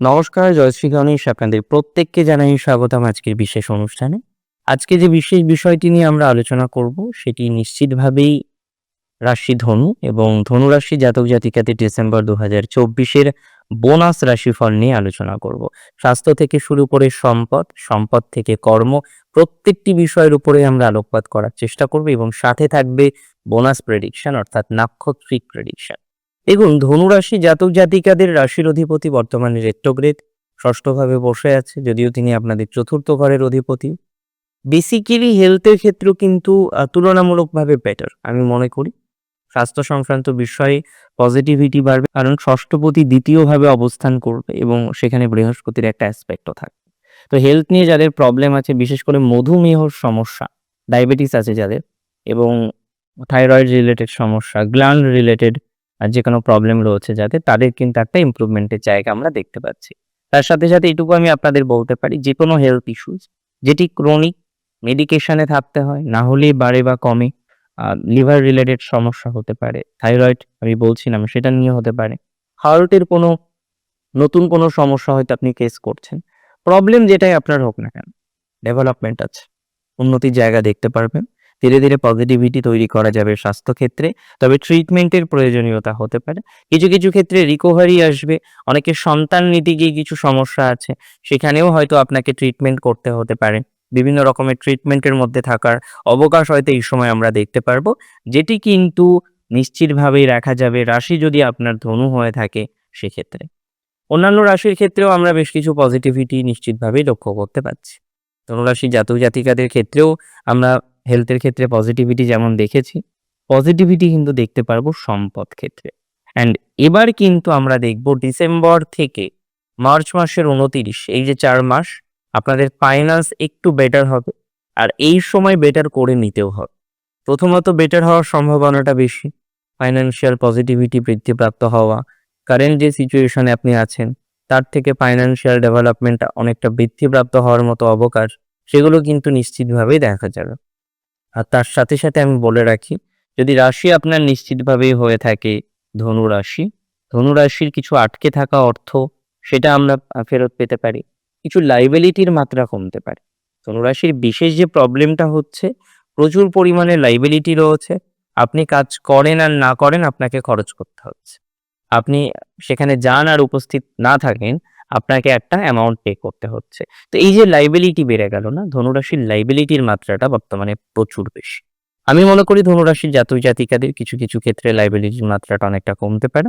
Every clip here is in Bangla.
নমস্কার, জয়শ্রী গণেশ আপনাদের প্রত্যেককে জানাই স্বাগতম আজকের বিশেষ অনুষ্ঠানে। আজকে যে বিশেষ বিষয়টি নিয়ে আমরা আলোচনা করব, সেটি নিশ্চিতভাবেই রাশি ধনু এবং ধনু রাশি জাতক জাতিকাতে ডিসেম্বর দু হাজার চব্বিশের বোনাস রাশিফল নিয়ে আলোচনা করব। স্বাস্থ্য থেকে শুরু করে সম্পদ সম্পদ থেকে কর্ম, প্রত্যেকটি বিষয়ের উপরে আমরা আলোকপাত করার চেষ্টা করব এবং সাথে থাকবে বোনাস প্রেডিকশন অর্থাৎ নাক্ষত্রিক প্রেডিকশন দেখুন, ধনুরাশি জাতক জাতিকাদের রাশির অধিপতি বর্তমানে রেট্রোগ্রেড, ষষ্ঠভাবে বসে আছে, যদিও তিনি আপনাদের চতুর্থ ঘরের অধিপতি। বেসিক্যালি হেলথের ক্ষেত্রেও কিন্তু তুলনামূলকভাবে বেটার আমি মনে করি। স্বাস্থ্য সংক্রান্ত বিষয়ে পজিটিভিটি বাড়বে, কারণ ষষ্ঠপতি দ্বিতীয়ভাবে অবস্থান করবে এবং সেখানে বৃহস্পতির একটা অ্যাসপেক্টও থাকবে। তো হেলথ নিয়ে যাদের প্রবলেম আছে, বিশেষ করে মধুমেহর সমস্যা ডায়াবেটিস আছে যাদের, এবং থাইরয়েড রিলেটেড সমস্যা গ্ল্যান্ড রিলেটেড যে কোনো প্রবলেম রয়েছে যাদের তাদের কিন্তু একটা ইমপ্রুভমেন্টের জায়গা আমরা দেখতে পাচ্ছি। তার সাথে সাথে এটুকু আমি আপনাদের বলতে পারি যে কোনো হেলথ ইস্যুস যেটি ক্রনিক মেডিকেশনে থাকতে হয়, না হলেই বাড়ে বা কমে লিভার রিলেটেড সমস্যা হতে পারে থাইরয়েড আমি বলছিলাম, সেটা নিয়ে হতে পারে। হার্টের কোনো নতুন কোনো সমস্যা হয়তো আপনি ফেস করছেন। প্রবলেম যেটাই আপনার হোক না কেন ডেভেলপমেন্ট আছে, উন্নতির জায়গা দেখতে পারবেন। ধীরে ধীরে পজিটিভিটি তৈরি করা যাবে স্বাস্থ্যক্ষেত্রে। তবে ট্রিটমেন্টের প্রয়োজনীয়তা হতে পারে। কিছু কিছু ক্ষেত্রে রিকভারি আসবে। অনেকের সন্তান নিতে গিয়ে কিছু সমস্যা আছে। সেখানেও হয়তো আপনাকে ট্রিটমেন্ট করতে হতে পারে। বিভিন্ন রকমের ট্রিটমেন্টের মধ্যে থাকার অবকাশ হয়তো এই সময় আমরা দেখতে পারব। যেটি কিন্তু নিশ্চিতভাবেই রাখা যাবে রাশি যদি আপনার ধনু হয়ে থাকে সেক্ষেত্রে। অন্যান্য রাশির ক্ষেত্রেও আমরা বেশ কিছু পজিটিভিটি নিশ্চিতভাবেই লক্ষ্য করতে পারছি। ধনুরাশি জাতক জাতিকাদের ক্ষেত্রেও আমরা হেলথের ক্ষেত্রে পজিটিভিটি যেমন দেখেছি পজিটিভিটি কিন্তু দেখতে পারব সম্পদ ক্ষেত্রে। অ্যান্ড এবার কিন্তু আমরা দেখব ডিসেম্বর থেকে মার্চ মাসের উনতিরিশ, এই যে চার মাস, আপনাদের ফাইন্যান্স একটু বেটার হবে, আর এই সময় বেটার করে নিতেও হবে। প্রথমত বেটার হওয়ার সম্ভাবনাটা বেশি ফাইন্যান্সিয়াল পজিটিভিটি বৃদ্ধিপ্রাপ্ত হওয়া কারেন্ট যে সিচুয়েশনে আপনি আছেন, তার থেকে ফাইন্যান্সিয়াল ডেভেলপমেন্ট অনেকটা বৃদ্ধিপ্রাপ্ত হওয়ার মতো অবকাশ, সেগুলো কিন্তু নিশ্চিতভাবেই দেখা যাবে। আর তার সাথে সাথে আমি বলে রাখি, যদি রাশি আপনার নিশ্চিতভাবেই হয়ে থাকে ধনু রাশি, ধনু রাশির কিছু আটকে থাকা অর্থ সেটা আমরা ফেরত পেতে পারি। কিছু লাইবিলিটির মাত্রা কমতে পারে। ধনুরাশির বিশেষ যে প্রবলেমটা হচ্ছে, প্রচুর পরিমাণে লাইবিলিটি রয়েছে। আপনি কাজ করেন আর না করেন আপনাকে খরচ করতে হচ্ছে। আপনি সেখানে যান আর উপস্থিত না থাকেন আপনাকে একটা অ্যামাউন্ট পে করতে হচ্ছে। তো এই যে লাইবিলিটি বেড়ে গেল না ধনুরাশির লাইবিলিটির মাত্রাটা বর্তমানে প্রচুর বেশি। আমি মনে করি ধনুরাশির জাতক জাতিকাদের কিছু কিছু ক্ষেত্রে লাইবিলিটির মাত্রাটা অনেকটা কমতে পারে।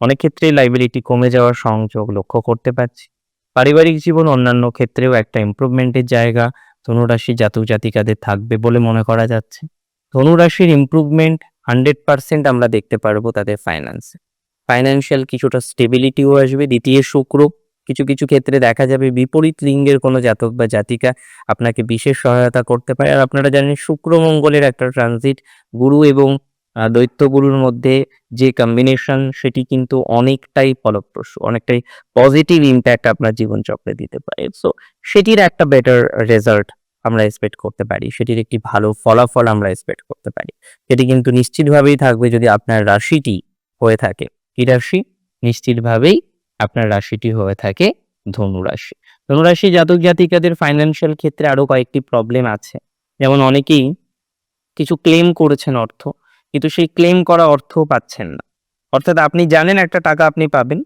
অনেক ক্ষেত্রে লাইবিলিটি কমে যাওয়ার সংযোগ লক্ষ্য করতে পারছি। পারিবারিক জীবন অন্যান্য ক্ষেত্রেও একটা ইমপ্রুভমেন্টের জায়গা ধনুরাশি জাতক জাতিকাদের থাকবে বলে মনে করা যাচ্ছে। ধনুরাশির ইম্প্রুভমেন্ট হান্ড্রেড পার্সেন্ট আমরা দেখতে পারব তাদের ফাইন্যান্সে ফাইন্যান্সিয়াল কিছুটা স্টেবিলিটিও আসবে, দ্বিতীয় শুক্র কিছু কিছু ক্ষেত্রে দেখা যাবে বিপরীত লিঙ্গের কোনো জাতক বা জাতিকা আপনাকে বিশেষ সহায়তা করতে পারে। আর আপনারা জানেন শুক্র মঙ্গলের একটা ট্রানজিট গুরু এবং আহ, দৈত্য গুরুর মধ্যে যে কম্বিনেশন সেটি কিন্তু অনেকটাই ফলপ্রসূ অনেকটাই পজিটিভ ইম্প্যাক্ট আপনার জীবনচক্রে দিতে পারে। সো সেটির একটা বেটার রেজাল্ট আমরা এক্সপেক্ট করতে পারি সেটির একটি ভালো ফলাফল আমরা এক্সপেক্ট করতে পারি। সেটি কিন্তু নিশ্চিতভাবেই থাকবে যদি আপনার রাশিটি হয়ে থাকে। কি রাশি? নিশ্চিতভাবেই আপনার রাশিটি হয়ে থাকে ধনু রাশি। ধনু রাশি জাতক জাতিকাদের ফাইন্যান্সিয়াল ক্ষেত্রে আরও কয়েকটি প্রবলেম আছে। যেমন অনেকেই কিছু ক্লেম করেছেন অর্থ, কিন্তু সেই ক্লেম করা অর্থ পাচ্ছেন না। অর্থাৎ আপনি জানেন একটা টাকা আপনি পাবেন,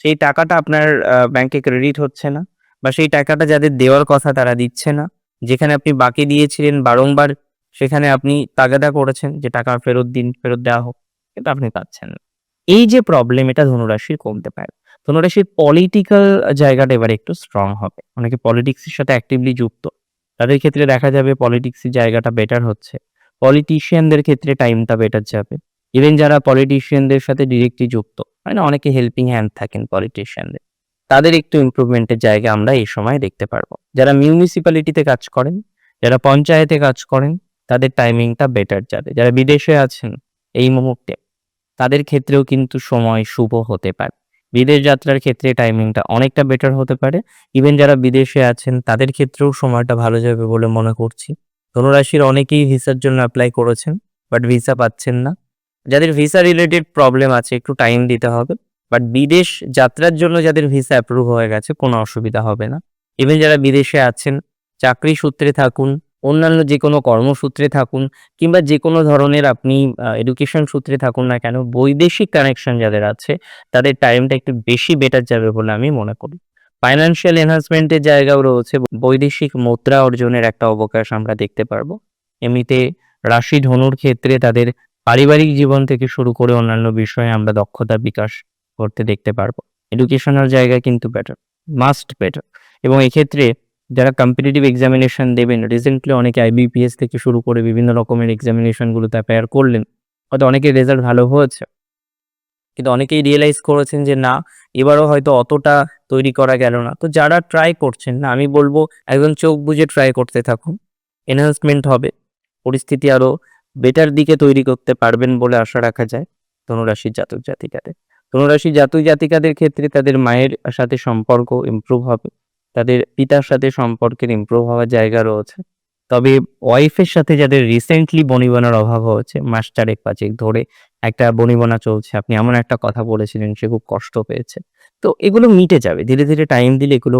সেই টাকাটা আপনার ব্যাংকে ক্রেডিট হচ্ছে না বা সেই টাকাটা যাদের দেওয়ার কথা তারা দিচ্ছে না। যেখানে আপনি বাকি দিয়েছিলেন বারংবার, সেখানে আপনি তাগাদা করেছেন যে টাকা ফেরত দিন, ফেরত দেওয়া হোক, কিন্তু আপনি পাচ্ছেন না। এই যে প্রবলেম এটা ধনুরাশির কমতে পারে। ধনুরাশির পলিটিক্যাল জায়গাটা এবার একটু স্ট্রং হবে। অনেকে পলিটিক্সের সাথে অ্যাক্টিভলি যুক্ত। তাদের ক্ষেত্রে দেখা যাবে পলিটিক্সের জায়গাটা বেটার হচ্ছে। পলিটিশিয়ানদের ক্ষেত্রে টাইমটা বেটার যাবে। ইভেন যারা পলিটিশিয়ানদের সাথে ডিরেক্টলি যুক্ত, হয় না? অনেকে হেল্পিং হ্যান্ড থাকেন পলিটিশিয়ানদের তাদের একটু ইমপ্রুভমেন্টের জায়গা আমরা এই সময় দেখতে পারব। যারা মিউনিসিপ্যালিটিতে কাজ করেন, যারা পঞ্চায়েতে কাজ করেন, তাদের টাইমিংটা বেটার যাবে। যারা বিদেশে আছেন, এই মুহূর্তে, তাদের ক্ষেত্রেও কিন্তু সময় শুভ হতে পারে। বিদেশ যাত্রার ক্ষেত্রে টাইমিংটা অনেকটা বেটার হতে পারে। ইভেন যারা বিদেশে আছেন, তাদের ক্ষেত্রেও সময়টা ভালো যাবে বলে মনে করছি। ধনুরাশির অনেকেই ভিসার জন্য অ্যাপ্লাই করেছেন বাট ভিসা পাচ্ছেন না। যাদের ভিসা রিলেটেড প্রবলেম আছে, একটু টাইম দিতে হবে। বাট বিদেশ যাত্রার জন্য যাদের ভিসা অ্যাপ্রুভ হয়ে গেছে, কোনো অসুবিধা হবে না। ইভেন যারা বিদেশে আছেন, চাকরি সূত্রে থাকুন অন্যান্য যে কোনো কর্মসূত্রে থাকুন কিংবা যে কোনো ধরনের আপনি এডুকেশন সূত্রে থাকুন না কেন, বৈদেশিক কানেকশন যাদের আছে, তাদের টাইমটা একটু বেশি বেটার যাবে বলে আমি মনে করি। ফাইন্যান্সিয়াল এনহান্সমেন্টের জায়গাও রয়েছে, বৈদেশিক মুদ্রা অর্জনের একটা অবকাশ আমরা দেখতে পারব। এমনিতে রাশি ধনুর ক্ষেত্রে তাদের পারিবারিক জীবন থেকে শুরু করে অন্যান্য বিষয়ে আমরা দক্ষতা বিকাশ করতে দেখতে পারব। এডুকেশনাল জায়গা কিন্তু বেটার মাস্ট বেটার এবং এক্ষেত্রে যারা কম্পিটিটিভ এক্সামিনেশন দেবেন রিসেন্টলি অনেকে আইবিপিএস থেকে শুরু করে বিভিন্ন রকমের এক্সামিনেশনগুলোতে অ্যাপেয়ার করলেন। হয়তো অনেকের রেজাল্ট ভালো হয়েছে। কিন্তু অনেকেই রিয়েলাইজ করেছেন যে, না, এবারও হয়তো অতটা তৈরি করা গেল না। তো যারা ট্রাই করছেন, না, আমি বলব একজন চোখ বুজে ট্রাই করতে থাকুন। এনহান্সমেন্ট হবে। পরিস্থিতি আরও বেটার দিকে তৈরি করতে পারবেন বলে আশা রাখা যায় ধনুরাশির জাতক জাতিকাদের। ধনুরাশির জাতক জাতিকাদের ক্ষেত্রে তাদের মায়ের সাথে সম্পর্ক ইমপ্রুভ হবে। তাদের পিতার সাথে সম্পর্কের ইমপ্রুভ হওয়ার জায়গা রয়েছে। তবে ওয়াইফের সাথে যাদের রিসেন্টলি বনিবনার অভাব হয়েছে, মাস চারেক পাঁচেক ধরে একটা বনিবনা চলছে। আপনি এমন একটা কথা বলেছিলেন, সে খুব কষ্ট পেয়েছে। তো এগুলো মিটে যাবে, ধীরে ধীরে টাইম দিলে এগুলো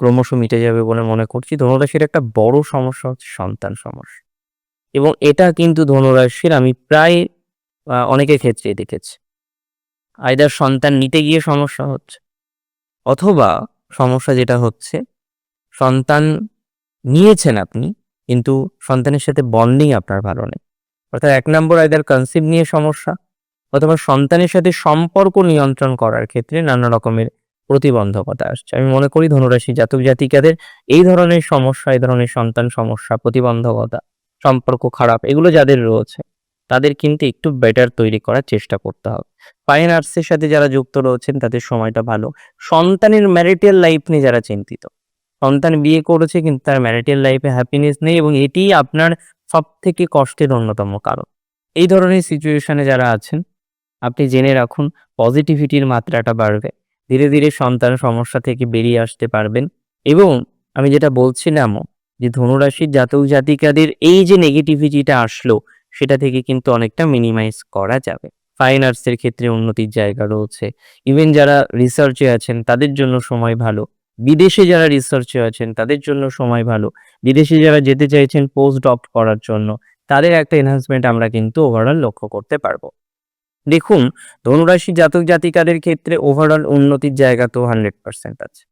ক্রমশ মিটে যাবে বলে মনে করছি। ধনুরাশির একটা বড় সমস্যা হচ্ছে সন্তান সমস্যা। এবং এটা কিন্তু ধনুরাশির আমি প্রায় অনেকের ক্ষেত্রেই দেখেছি। আইদার সন্তান নিতে গিয়ে সমস্যা হচ্ছে, অথবা সমস্যা যেটা হচ্ছে, সন্তান নিয়েছেন আপনি, কিন্তু সন্তানের সাথে বন্ডিং আপনার ভালো নেই। অর্থাৎ এক নম্বর আইদার কনসিভ নিয়ে সমস্যা, অথবা সন্তানের সাথে সম্পর্ক নিয়ন্ত্রণ করার ক্ষেত্রে নানা রকমের প্রতিবন্ধকতা আসছে। আমি মনে করি ধনুরাশি জাতক জাতিকাদের এই ধরনের সমস্যা, এই ধরনের সন্তান সমস্যা, প্রতিবন্ধকতা, সম্পর্ক খারাপ, এগুলো যাদের রয়েছে তাদের কিন্তু একটু বেটার তৈরি করার চেষ্টা করতে হবে। ফাইন আর্টসের সাথে যারা যুক্ত রয়েছেন, তাদের সময়টা ভালো। সন্তানের ম্যারিটাল লাইফ নিয়ে যারা চিন্তিত, সন্তান বিয়ে করেছে কিন্তু তার ম্যারিটাল লাইফে হ্যাপিনেস নেই এবং এটি আপনার সব থেকে কষ্টের অন্যতম কারণ। এই ধরনের সিচুয়েশনে যারা আছেন, আপনি জেনে রাখুন পজিটিভিটির মাত্রাটা বাড়বে। ধীরে ধীরে সন্তান সমস্যা থেকে বেরিয়ে আসতে পারবেন এবং আমি যেটা বলছিলামও যে ধনুরাশির জাতক জাতিকাদের এই যে নেগেটিভিটিটা আসলো সেটা থেকে কিন্তু অনেকটা মিনিমাইজ করা যাবে। ফাইন আর্টসের ক্ষেত্রে উন্নতির জায়গা রয়েছে। ইভেন যারা রিসার্চে আছেন, তাদের জন্য সময় ভালো। বিদেশে যারা রিসার্চে আছেন, তাদের জন্য সময় ভালো। বিদেশে যারা যেতে চাইছেন পোস্ট ডক করার জন্য, তাদের একটা এনহান্সমেন্ট আমরা কিন্তু ওভারঅল লক্ষ্য করতে পারব। দেখুন, ধনুরাশি জাতক জাতিকাদের ক্ষেত্রে ওভারঅল উন্নতির জায়গা তো হান্ড্রেড পার্সেন্ট আছে।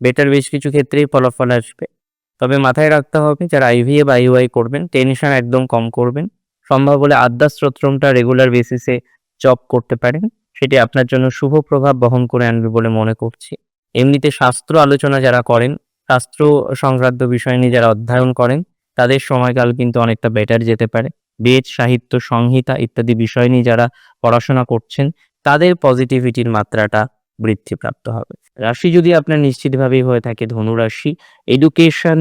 বেটার বেশ কিছু ক্ষেত্রেই ফলাফল আসবে। তবে মাথায় রাখতে হবে, যারা আইভিএ বা আইওয়াই করবেন টেনশন একদম কম করবেন। সম্ভব হলে আদ্যা স্তোত্রমটা রেগুলার বেসিসে জব করতে পারেন। সেটি আপনার জন্য শুভ প্রভাব বহন করে আনবে বলে মনে করছি। এমনিতে শাস্ত্র আলোচনা যারা করেন, শাস্ত্র সংক্রান্ত বিষয় নিয়ে যারা অধ্যয়ন করেন, তাদের সময়কাল কিন্তু অনেকটা বেটার যেতে পারে। বেদ, সাহিত্য, সংহিতা ইত্যাদি বিষয় নিয়ে যারা পড়াশোনা করছেন, তাদের পজিটিভিটির মাত্রাটা বৃদ্ধিপ্রাপ্ত হবে। রাশি যদি আপনার নিশ্চিতভাবেই হয়ে থাকে, ধনুরাশি এডুকেশন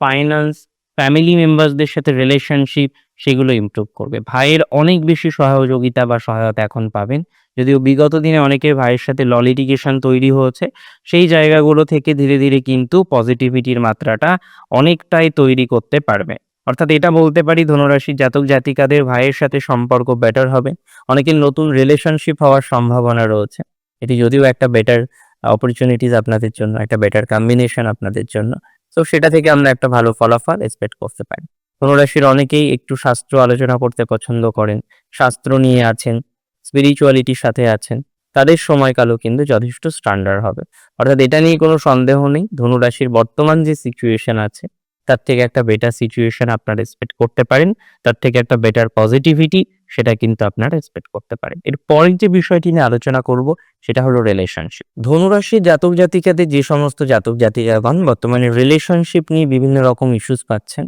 ফাইন্যান্স ফ্যামিলি মেম্বারসদের সাথে রিলেশনশিপ সেগুলো ইমপ্রুভ করবে। ভাইয়ের অনেক বেশি সহযোগিতা বা সহায়তা এখন পাবেন। যদিও বিগত দিনে অনেকের ভাইয়ের সাথে ললিটিগেশন তৈরি হয়েছে, সেই জায়গাগুলো থেকে ধীরে ধীরে কিন্তু পজিটিভিটির মাত্রাটা অনেকটাই তৈরি করতে পারবে। অর্থাৎ এটা বলতে পারি ধনুরাশি জাতক জাতিকাদের ভাইয়ের সাথে সম্পর্ক বেটার হবে। অনেকের নতুন রিলেশনশিপ হওয়ার সম্ভাবনা রয়েছে। এটি যদিও একটা বেটার অপরচুনিটিস আপনাদের জন্য, একটা বেটার কম্বিনেশন আপনাদের জন্য। তো সেটা থেকে আমরা একটা ভালো ফলাফল এক্সপেক্ট করতে পারি। ধনুরাশির অনেকেই একটু শাস্ত্র আলোচনা করতে পছন্দ করেন, শাস্ত্র নিয়ে আছেন স্পিরিচুয়ালিটির সাথে আছেন, তাদের সময়কালও কিন্তু যথেষ্ট স্ট্যান্ডার্ড হবে। অর্থাৎ এটা নিয়ে কোনো সন্দেহ নেই, ধনুরাশির বর্তমান যে সিচুয়েশন আছে তার থেকে একটা বেটার সিচুয়েশন আপনারা এক্সপেক্ট করতে পারেন, তার থেকে একটা বেটার পজিটিভিটি সেটা কিন্তু আপনারা এক্সপেক্ট করতে পারেন। এর পরের যে বিষয়টি নিয়ে আলোচনা করব, সেটা হলো রিলেশনশিপ ধনুরাশির জাতক জাতিকাদের যে সমস্ত জাতক জাতিকাগণ বর্তমানে রিলেশনশিপ নিয়ে বিভিন্ন রকম ইস্যুস পাচ্ছেন।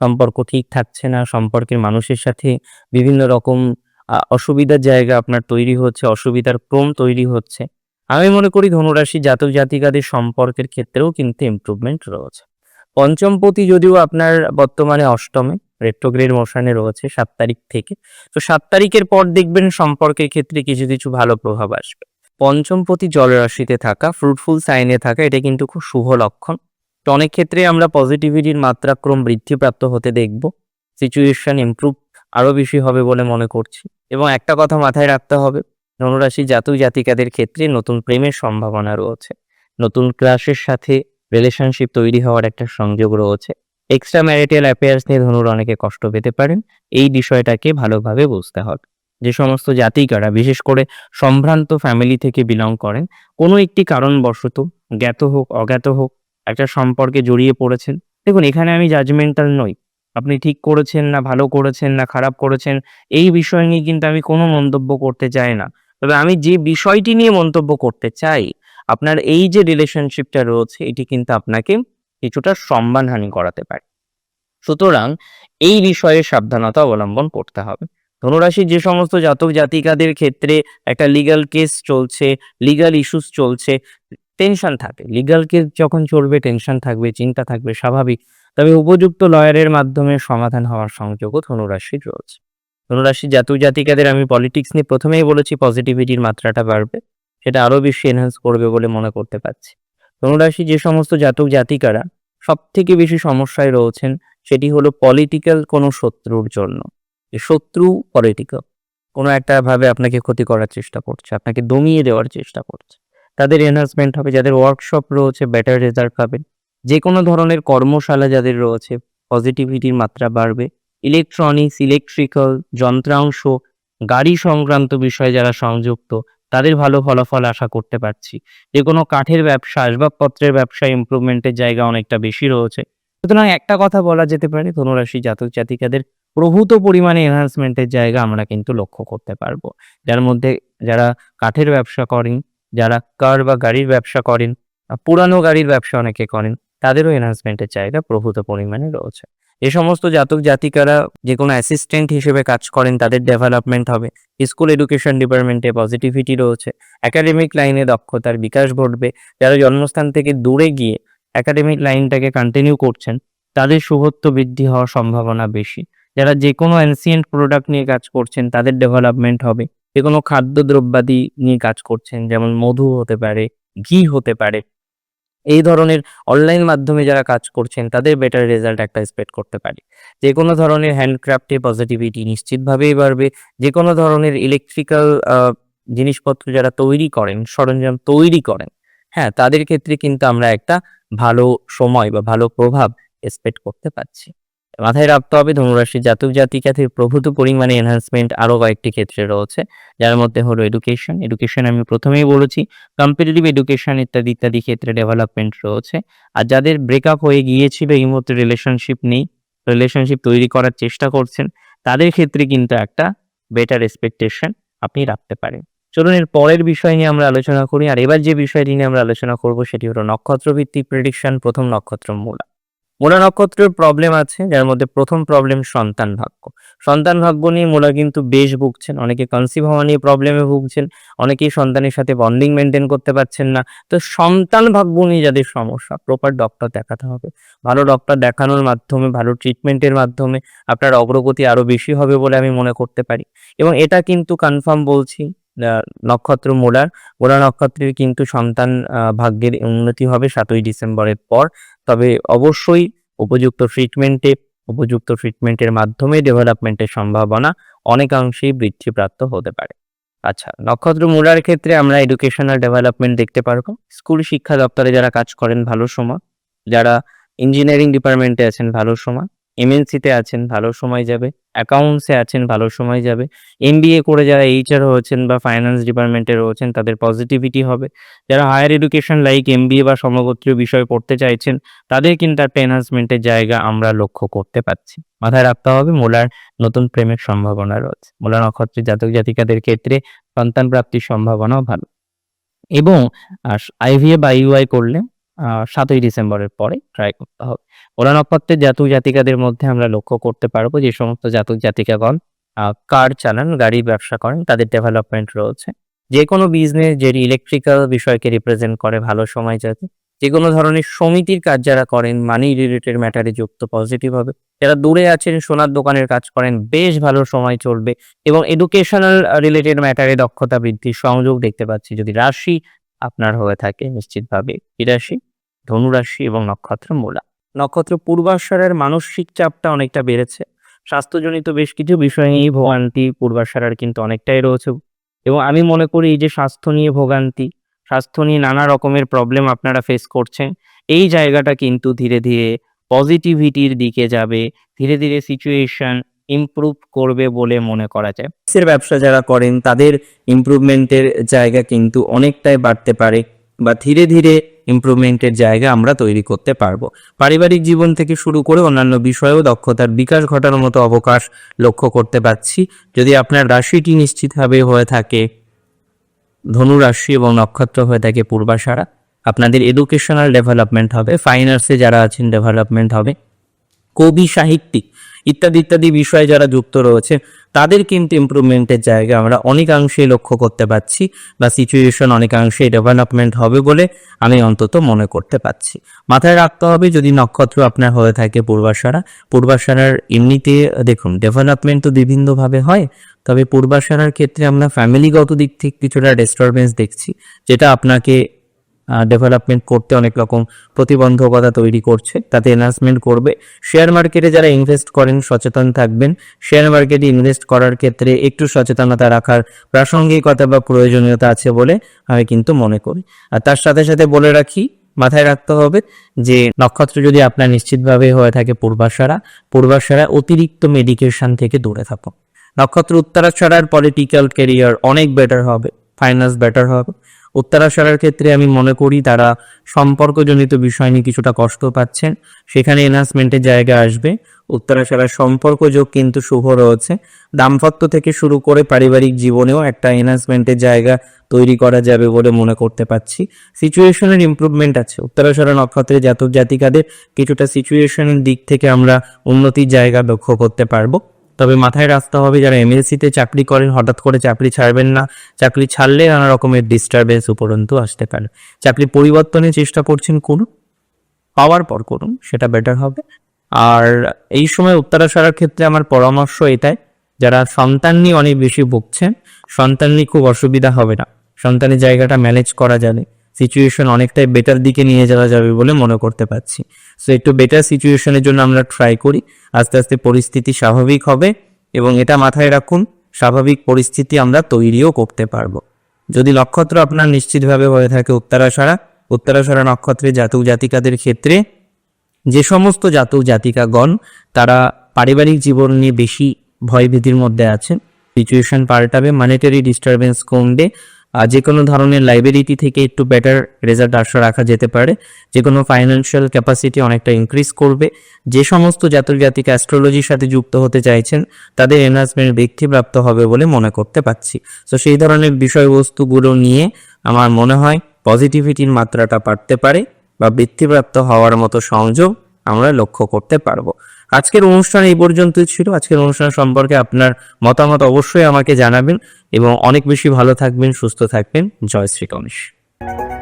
সম্পর্ক ঠিক থাকছে না, সম্পর্কের মানুষের সাথে বিভিন্ন রকম অসুবিধার জায়গা আপনার তৈরি হচ্ছে, অসুবিধার ক্রম তৈরি হচ্ছে। আমি মনে করি ধনুরাশি জাতক জাতিকাদের সম্পর্কের ক্ষেত্রেও কিন্তু ইমপ্রুভমেন্ট রয়েছে। পঞ্চমপতি যদিও আপনার বর্তমানে অষ্টমে রেট্রোগ্রেড মোশনে রয়েছে সাত তারিখ থেকে। তো সাত তারিখের পর দেখবেন সম্পর্কের ক্ষেত্রে কিছু কিছু ভালো প্রভাব আসবে। পঞ্চমপতি জলরাশিতে থাকা ফ্রুটফুল সাইনে থাকা, এটা কিন্তু খুব শুভ লক্ষণ। তো অনেক ক্ষেত্রে আমরা পজিটিভিটির মাত্রাক্রম বৃদ্ধিপ্রাপ্ত হতে দেখব। সিচুয়েশন ইমপ্রুভ আরও বেশি হবে বলে মনে করছি। এবং একটা কথা মাথায় রাখতে হবে, ধনুরাশি জাতক জাতিকাদের ক্ষেত্রে নতুন প্রেমের সম্ভাবনা রয়েছে। নতুন ক্লাসের সাথে রিলেশনশিপ তৈরি হওয়ার একটা সংযোগ রয়েছে। এক্সট্রা ম্যারিটাল অ্যাফেয়ার্স নিয়ে ধনুর অনেকে কষ্ট পেতে পারেন। এই বিষয়টাকে ভালোভাবে বুঝতে হবে। যে সমস্ত জাতিকারা, বিশেষ করে সম্ভ্রান্ত ফ্যামিলি থেকে বিলং করেন, কোনো একটি কারণবশত জ্ঞাত হোক, অজ্ঞাত হোক, একটা সম্পর্কে জড়িয়ে পড়েছেন। দেখুন, এখানে আমি জাজমেন্টাল নই। আপনি ঠিক করেছেন না, ভালো করেছেন না, খারাপ করেছেন, এই বিষয় নিয়ে কিন্তু আমি কোনো মন্তব্য করতে চাই না। তবে আমি যে বিষয়টি নিয়ে মন্তব্য করতে চাই আপনার এই যে রিলেশনশিপটা রয়েছে, এটি কিন্তু আপনাকে কিছুটা সম্মানহানি করাতে পারে। সুতরাং এই বিষয়ে সাবধানতা অবলম্বন করতে হবে। ধনুরাশির যে সমস্ত জাতক জাতিকাদের ক্ষেত্রে একটা লিগ্যাল কেস চলছে লিগ্যাল ইস্যুস চলছে টেনশন থাকে। লিগ্যাল কেস যখন চলবে টেনশন থাকবে, চিন্তা থাকবে, স্বাভাবিক। তবে উপযুক্ত লয়ারের মাধ্যমে সমাধান হওয়ার সংযোগও ধনুরাশির রয়েছে। ধনুরাশির জাতক জাতিকাদের, আমি পলিটিক্স নিয়ে প্রথমেই বলেছি পজিটিভিটির মাত্রাটা বাড়বে। সেটা আরও বেশি এনহান্স করবে বলে মনে করতে পারছি। ধনুরাশি যে সমস্ত জাতক জাতিকারা সব থেকে বেশি সমস্যায় রয়েছেন সেটি হলো পলিটিক্যাল কোনো শত্রুর জন্য। শত্রু পলিটিক্যাল কোনো একটা ভাবে আপনাকে ক্ষতি করার চেষ্টা করছে, আপনাকে দমিয়ে দেওয়ার চেষ্টা করছে। তাদের এনহান্সমেন্ট হবে, যাদের ওয়ার্কশপ রয়েছে বেটার রেজাল্ট পাবেন যে কোনো ধরনের কর্মশালা যাদের রয়েছে পজিটিভিটির মাত্রা বাড়বে। ইলেকট্রনিক্স ইলেকট্রিক্যাল যন্ত্রাংশ, গাড়ি সংক্রান্ত বিষয়ে যারা সংযুক্ত তাদের ভালো ফলাফল আশা করতে পারছি। যে কোনো কাঠের ব্যবসা, আসবাবপত্রের ব্যবসা ইমপ্রুভমেন্টের জায়গা অনেকটা বেশি রয়েছে। সুতরাং একটা কথা বলা যেতে পারে, ধনুরাশি জাতক জাতিকাদের প্রভূত পরিমাণে এনহান্সমেন্টের জায়গা আমরা কিন্তু লক্ষ্য করতে পারব। যার মধ্যে যারা কাঠের ব্যবসা করেন, যারা কার বা গাড়ির ব্যবসা করেন পুরানো গাড়ির ব্যবসা অনেকে করেন, তাদেরও এনহান্সমেন্টের জায়গা প্রভূত পরিমাণে রয়েছে। যে সমস্ত জাতক জাতিকারা যে কোনো অ্যাসিস্ট্যান্ট হিসেবে কাজ করেন, তাদের ডেভেলপমেন্ট হবে। স্কুল এডুকেশন ডিপার্টমেন্টে পজিটিভিটি রয়েছে। একাডেমিক লাইনে দক্ষতার বিকাশ ঘটবে। যারা জন্মস্থান থেকে দূরে গিয়ে একাডেমিক লাইনটাকে কন্টিনিউ করছেন, তাদের শুভত্ব বৃদ্ধি হওয়ার সম্ভাবনা বেশি। যারা যে কোনো অ্যানসিয়েন্ট প্রোডাক্ট নিয়ে কাজ করছেন, তাদের ডেভেলপমেন্ট হবে। যে কোনো খাদ্য দ্রব্যাদি নিয়ে কাজ করছেন, যেমন মধু হতে পারে, ঘি হতে পারে এই ধরনের অনলাইন মাধ্যমে যারা কাজ করছেন, তাদের বেটার রেজাল্ট একটা এক্সপেক্ট করতে পারি। যে কোনো ধরনের হ্যান্ডক্রাফটে পজিটিভিটি নিশ্চিতভাবেই বাড়বে। যে কোনো ধরনের ইলেকট্রিক্যাল জিনিসপত্র যারা তৈরি করেন, সরঞ্জাম তৈরি করেন হ্যাঁ তাদের ক্ষেত্রে কিন্তু আমরা একটা ভালো সময় বা ভালো প্রভাব এক্সপেক্ট করতে পারছি। মাথায় রাখতে হবে, ধনুরাশি জাতক জাতিকাদের প্রভূত পরিমাণে এনহান্সমেন্ট আরও কয়েকটি ক্ষেত্রে রয়েছে, যার মধ্যে হলো এডুকেশন এডুকেশন আমি প্রথমেই বলেছি কম্পিটিটিভ এডুকেশন ইত্যাদি ইত্যাদি ক্ষেত্রে ডেভেলপমেন্ট রয়েছে, আর যাদের ব্রেকআপ হয়ে গিয়েছিল এই মুহূর্তে রিলেশনশিপ নেই রিলেশনশিপ তৈরি করার চেষ্টা করছেন, তাদের ক্ষেত্রে কিন্তু একটা বেটার এক্সপেকটেশন আপনি রাখতে পারেন। চলুন এর পরের বিষয় নিয়ে আমরা আলোচনা করি, আর এবার যে বিষয়টি নিয়ে আমরা আলোচনা করব সেটি হলো নক্ষত্রভিত্তিক প্রেডিকশন প্রথম নক্ষত্র মূলা মূলা নক্ষত্রের প্রবলেম আছে, যার মধ্যে প্রথম প্রবলেম সন্তান ভাগ্য। সন্তান ভাগ্য নিয়ে মূলা কিন্তু বেশ ভুগছেন। অনেকে কনসিভ হওয়া নিয়ে প্রবলেমে ভুগছেন, অনেকেই সন্তানের সাথে বন্ডিং মেনটেন করতে পারছেন না। তো সন্তান ভাগ্য নিয়ে যাদের সমস্যা প্রপার ডক্টর দেখাতে হবে। ভালো ডক্টর দেখানোর মাধ্যমে, ভালো ট্রিটমেন্টের মাধ্যমে আপনার অগ্রগতি আরও বেশি হবে বলে আমি মনে করতে পারি। এবং এটা কিন্তু কনফার্ম বলছি নক্ষত্র মূলার মূলা নক্ষত্রের কিন্তু সন্তান ভাগ্যের উন্নতি হবে সাতই ডিসেম্বরের পর। তবে অবশ্যই উপযুক্ত ট্রিটমেন্টে উপযুক্ত ট্রিটমেন্টের মাধ্যমে ডেভেলপমেন্টের সম্ভাবনা অনেকাংশেই বৃদ্ধিপ্রাপ্ত হতে পারে। আচ্ছা নক্ষত্র মূলার ক্ষেত্রে আমরা এডুকেশনাল ডেভেলপমেন্ট দেখতে পারব। স্কুল শিক্ষা দপ্তরে যারা কাজ করেন ভালো সময়, যারা ইঞ্জিনিয়ারিং ডিপার্টমেন্টে আছেন ভালো সময় এমএনসিতে আছেন ভালো সময় যাবে। অ্যাকাউন্টসে আছেন ভালো সময় যাবে। এমবিএ করে যারা এইচআর হয়েছেন বা ফাইন্যান্স ডিপার্টমেন্টে রয়েছেন তাদের পজিটিভিটি হবে। যারা হায়ার এডুকেশন লাইক এমবিএ বা সমগোত্রীয় বিষয় পড়তে চাইছেন তাদের কিন্তু একটা এনহান্সমেন্টের জায়গা আমরা লক্ষ্য করতে পারছি। মাথায় রাখতে হবে মোলার নতুন প্রেমের সম্ভাবনা রয়েছে। মোলা নক্ষত্রের জাতক জাতিকাদের ক্ষেত্রে সন্তান প্রাপ্তির সম্ভাবনাও ভালো। এবং আইভিএ বা ইউআই করলে আহ, সাতই ডিসেম্বরের পরে ট্রাই করতে হবে। মোলা নক্ষত্রের জাতক জাতিকাদের মধ্যে আমরা লক্ষ্য করতে পারব যে, সমস্ত জাতক জাতিকাগণ কার চালান গাড়ির ব্যবসা করেন, তাদের ডেভেলপমেন্ট রয়েছে। যে কোনো বিজনেস যে ইলেকট্রিক্যাল বিষয়কে রিপ্রেজেন্ট করে ভালো সময় যাবে যে কোনো ধরনের সমিতির কাজ যারা করেন মানি রিলেটেড ম্যাটারে যুক্ত পজিটিভ হবে। যারা দূরে আছেন, সোনার দোকানের কাজ করেন, বেশ ভালো সময় চলবে এবং এডুকেশনাল রিলেটেড ম্যাটারে দক্ষতা বৃদ্ধির সংযোগ দেখতে পাচ্ছি। যদি রাশি আপনার হয়ে থাকে নিশ্চিতভাবে। কি রাশি? ধনুরাশি এবং নক্ষত্র মূলা। নক্ষত্র পূর্বাশারের মানসিক চাপটা অনেকটা বেড়েছে। স্বাস্থ্যজনিত বেশ কিছু বিষয় নিয়ে ভোগান্তি পূর্বাশারার কিন্তু অনেকটাই রয়েছে। এবং আমি মনে করি এই যে স্বাস্থ্য নিয়ে ভোগান্তি, স্বাস্থ্য নিয়ে নানা রকমের প্রবলেম আপনারা ফেস করছেন, এই জায়গাটা কিন্তু ধীরে ধীরে পজিটিভিটির দিকে যাবে। ধীরে ধীরে সিচুয়েশন ইমপ্রুভ করবে বলে মনে করা যায়। এর ব্যবসা যারা করেন, তাদের ইমপ্রুভমেন্টের জায়গা কিন্তু অনেকটাই বাড়তে পারে বা ধীরে ধীরে ইমপ্রুভমেন্টের জায়গা আমরা তৈরি করতে পারব। পারিবারিক জীবন থেকে শুরু করে অন্যান্য বিষয়েও দক্ষতার বিকাশ ঘটানোর মতো অবকাশ লক্ষ্য করতে পারছি। যদি আপনার রাশিটি নিশ্চিতভাবে হয়ে থাকে, ধনু রাশি এবং নক্ষত্র হয়ে থাকে পূর্বাশারা, আপনাদের এডুকেশনাল ডেভেলপমেন্ট হবে। ফাইন্যান্সে যারা আছেন ডেভেলপমেন্ট হবে। কবি সাহিত্যিক ইত্যাদি ইত্যাদি বিষয়ে যারা যুক্ত রয়েছে, তাদের কিন্তু ইমপ্রুভমেন্টের জায়গা আমরা অনেকাংশেই লক্ষ্য করতে পারছি বা সিচুয়েশন অনেকাংশেই ডেভেলপমেন্ট হবে বলে আমি অন্তত মনে করতে পারছি। মাথায় রাখতে হবে, যদি নক্ষত্র আপনার হয়ে থাকে পূর্বাশারা, পূর্বাশারার এমনিতে, দেখুন ডেভেলপমেন্ট তো বিভিন্নভাবে হয়, তবে পূর্বাশারার ক্ষেত্রে আমরা ফ্যামিলিগত দিক থেকে কিছুটা ডিস্টারবেন্স দেখছি, যেটা আপনাকে ডেভেলপমেন্ট করতে অনেক রকম প্রতিবন্ধকতা তৈরি করছে, তাতে এনহান্সমেন্ট করবে। শেয়ার মার্কেটে যারা ইনভেস্ট করেন, সচেতন থাকবেন। শেয়ার মার্কেটে ইনভেস্ট করার ক্ষেত্রে একটু সচেতনতা রাখার প্রাসঙ্গিকতা বা প্রয়োজনীয়তা আছে বলে আমি কিন্তু মনে করি। আর তার সাথে সাথে বলে রাখি, মাথায় রাখতে হবে যে নক্ষত্র যদি আপনার নিশ্চিতভাবে হয়ে থাকে পূর্বাশারা পূর্বাশারা অতিরিক্ত মেডিকেশন থেকে দূরে থাকো নক্ষত্র উত্তরাশারার পলিটিক্যাল কেরিয়ার অনেক বেটার হবে ফাইন্যান্স বেটার হবে। উত্তরাশারার ক্ষেত্রে আমি মনে করি তারা সম্পর্কজনিত বিষয় নিয়ে কিছুটা কষ্ট পাচ্ছেন। সেখানে এনহান্সমেন্টের জায়গা আসবে। উত্তরাশারার সম্পর্ক যোগ কিন্তু শুভ রয়েছে। দাম্পত্য থেকে শুরু করে পারিবারিক জীবনেও একটা এনহান্সমেন্টের জায়গা তৈরি করা যাবে বলে মনে করতে পারছি। সিচুয়েশনের ইমপ্রুভমেন্ট আছে। উত্তরাশারা নক্ষত্রে জাতক জাতিকাদের কিছুটা সিচুয়েশনের দিক থেকে আমরা উন্নতির জায়গা লক্ষ্য করতে পারব। তবে মাথায় রাখতে হবে যারা এমএলসিতে চাকরি করেন, হঠাৎ করে চাকরি ছাড়বেন না। চাকরি ছাড়লে নানা রকমের ডিস্টারবেন্স উপরন্তু আসতে পারে। চাকরি পরিবর্তনের চেষ্টা করছেন করুন, পাওয়ার পর করুন, সেটা বেটার হবে। আর এই সময় উত্তরাশারার ক্ষেত্রে আমার পরামর্শ এটাই, যারা সন্তান নিয়ে অনেক বেশি ভুগছেন, সন্তান নিয়ে খুব অসুবিধা হবে না। সন্তানের জায়গাটা ম্যানেজ করা যাবে। সিচুয়েশন অনেকটাই বেটার দিকে নিয়ে যাওয়া যাবে বলে মনে করতে পারছি। সো একটু বেটার সিচুয়েশনের জন্য আমরা ট্রাই করি। আস্তে আস্তে পরিস্থিতি স্বাভাবিক হবে এবং এটা মাথায় রাখুন, স্বাভাবিক পরিস্থিতি আমরা তৈরিও করতে পারব। যদি নক্ষত্র আপনার নিশ্চিতভাবে হয়ে থাকে উত্তরাশারা উত্তরাশারা নক্ষত্রে জাতক জাতিকাদের ক্ষেত্রে যে সমস্ত জাতক জাতিকাগণ, তারা পারিবারিক জীবন নিয়ে বেশি ভয়ভীতির মধ্যে আছেন সিচুয়েশন পাল্টাবে মানিটারি ডিস্টারবেন্স কমবে যে কোনো ধরনের লাইব্রেরিটি থেকে একটু বেটার রেজাল্ট আশা রাখা যেতে পারে। যে কোনো ফাইন্যান্সিয়াল ক্যাপাসিটি অনেকটা ইনক্রিজ করবে। যে সমস্ত জাতক জাতিক অ্যাস্ট্রোলজির সাথে যুক্ত হতে চাইছেন, তাদের এনহান্সমেন্ট ব্যক্তিপ্রাপ্ত হবে বলে মনে করতে পারছি। তো সেই ধরনের বিষয়বস্তুগুলো নিয়ে আমার মনে হয় পজিটিভিটির মাত্রাটা বাড়তে পারে বা বৃত্তিপ্রাপ্ত হওয়ার মতো সংযোগ আমরা লক্ষ্য করতে পারব। আজকের অনুষ্ঠান এই পর্যন্তই ছিল। আজকের অনুষ্ঠান সম্পর্কে আপনার মতামত অবশ্যই আমাকে জানাবেন এবং অনেক বেশি ভালো থাকবেন, সুস্থ থাকবেন। জয় শ্রী গণেশ